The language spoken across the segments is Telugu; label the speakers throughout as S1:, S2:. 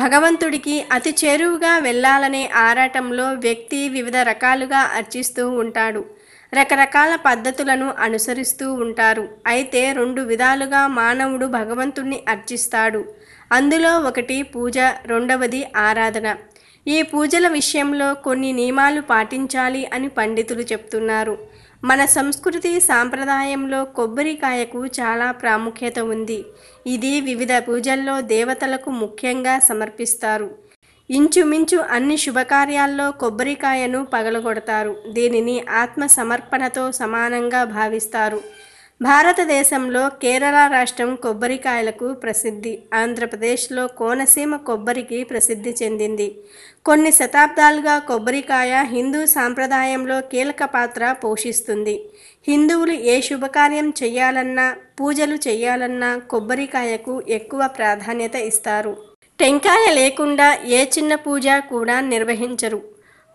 S1: భగవంతుడికి అతి చేరువుగా వెళ్ళాలనే ఆరాటంలో వ్యక్తి వివిధ రకాలుగా అర్చిస్తూ ఉంటాడు. రకరకాల పద్ధతులను అనుసరిస్తూ ఉంటారు. అయితే రెండు విధాలుగా మానవుడు భగవంతుణ్ణి అర్చిస్తాడు. అందులో ఒకటి పూజ రెండవది ఆరాధన. ఈ పూజల విషయంలో కొన్ని నియమాలు పాటించాలి అని పండితులు చెప్తున్నారు. మన సంస్కృతి సాంప్రదాయంలో కొబ్బరికాయకు చాలా ప్రాముఖ్యత ఉంది. ఇది వివిధ పూజల్లో దేవతలకు ముఖ్యంగా సమర్పిస్తారు. ఇంచుమించు అన్ని శుభకార్యాల్లో కొబ్బరికాయను పగలగొడతారు. దీనిని ఆత్మ సమర్పణతో సమానంగా భావిస్తారు. భారతదేశంలో కేరళ రాష్ట్రం కొబ్బరికాయలకు ప్రసిద్ధి ఆంధ్రప్రదేశ్లో కోనసీమ కొబ్బరికి ప్రసిద్ధి చెందింది. కొన్ని శతాబ్దాలుగా కొబ్బరికాయ హిందూ సాంప్రదాయంలో కీలక పాత్ర పోషిస్తుంది. హిందువులు ఏ శుభకార్యం చేయాలన్నా పూజలు చేయాలన్నా కొబ్బరికాయకు ఎక్కువ ప్రాధాన్యత ఇస్తారు. టెంకాయ లేకుండా ఏ చిన్న పూజ కూడా నిర్వహించరు.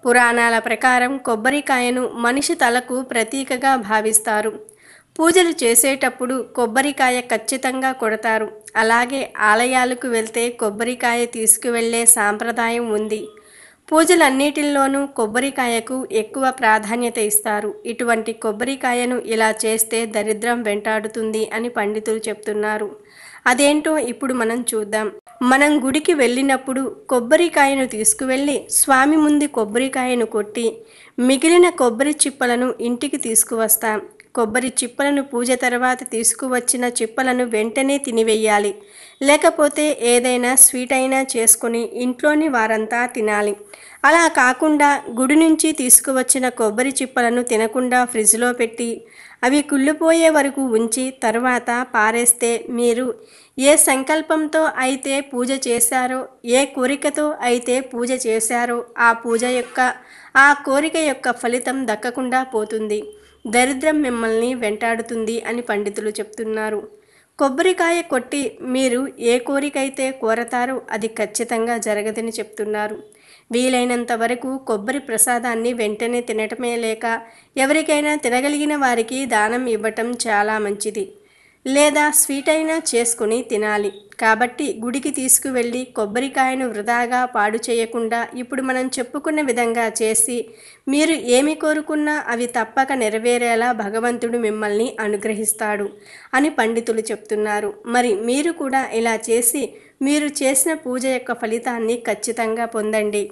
S1: పురాణాల ప్రకారం కొబ్బరికాయను మనిషి తలకు ప్రతీకగా భావిస్తారు. పూజలు చేసేటప్పుడు కొబ్బరికాయ ఖచ్చితంగా కొడతారు. అలాగే ఆలయాలకు వెళ్తే కొబ్బరికాయ తీసుకువెళ్ళే సాంప్రదాయం ఉంది. పూజలన్నిటిల్లోనూ కొబ్బరికాయకు ఎక్కువ ప్రాధాన్యత ఇస్తారు. ఇటువంటి కొబ్బరికాయను ఇలా చేస్తే దరిద్రం వెంటాడుతుంది అని పండితులు చెప్తున్నారు. అదేంటో ఇప్పుడు మనం చూద్దాం. మనం గుడికి వెళ్ళినప్పుడు కొబ్బరికాయను తీసుకువెళ్ళి స్వామి ముందు కొబ్బరికాయను కొట్టి మిగిలిన కొబ్బరి చిప్పలను ఇంటికి తీసుకువస్తాం. కొబ్బరి చిప్పలను పూజ తర్వాత తీసుకువచ్చిన చిప్పలను వెంటనే తినివేయాలి. లేకపోతే ఏదైనా స్వీట్ అయినా చేసుకొని ఇంట్లోని వారంతా తినాలి. అలా కాకుండా గుడి నుంచి తీసుకువచ్చిన కొబ్బరి చిప్పలను తినకుండా ఫ్రిడ్జ్లో పెట్టి అవి కుళ్ళిపోయే వరకు ఉంచి తర్వాత పారేస్తే మీరు ఏ సంకల్పంతో అయితే పూజ చేశారో ఏ కోరికతో అయితే పూజ చేశారో ఆ పూజ యొక్క ఆ కోరిక యొక్క ఫలితం దక్కకుండా పోతుంది. దరిద్రం మిమ్మల్ని వెంటాడుతుంది అని పండితులు చెప్తున్నారు. కొబ్బరికాయ కొట్టి మీరు ఏ కోరికైతే కోరతారో అది ఖచ్చితంగా జరగదని చెప్తున్నారు. వీలైనంత వరకు కొబ్బరి ప్రసాదాన్ని వెంటనే తినటమే లేక ఎవరికైనా తినగలిగిన వారికి దానం ఇవ్వటం చాలా మంచిది. లేదా స్వీట్ అయినా చేసుకుని తినాలి. కాబట్టి గుడికి తీసుకువెళ్ళి కొబ్బరికాయను వృధాగా పాడు చేయకుండా ఇప్పుడు మనం చెప్పుకున్న విధంగా చేసి మీరు ఏమి కోరుకున్నా అవి తప్పక నెరవేరేలా భగవంతుడు మిమ్మల్ని అనుగ్రహిస్తాడు అని పండితులు చెప్తున్నారు. మరి మీరు కూడా ఇలా చేసి మీరు చేసిన పూజ యొక్క ఫలితాన్ని ఖచ్చితంగా పొందండి.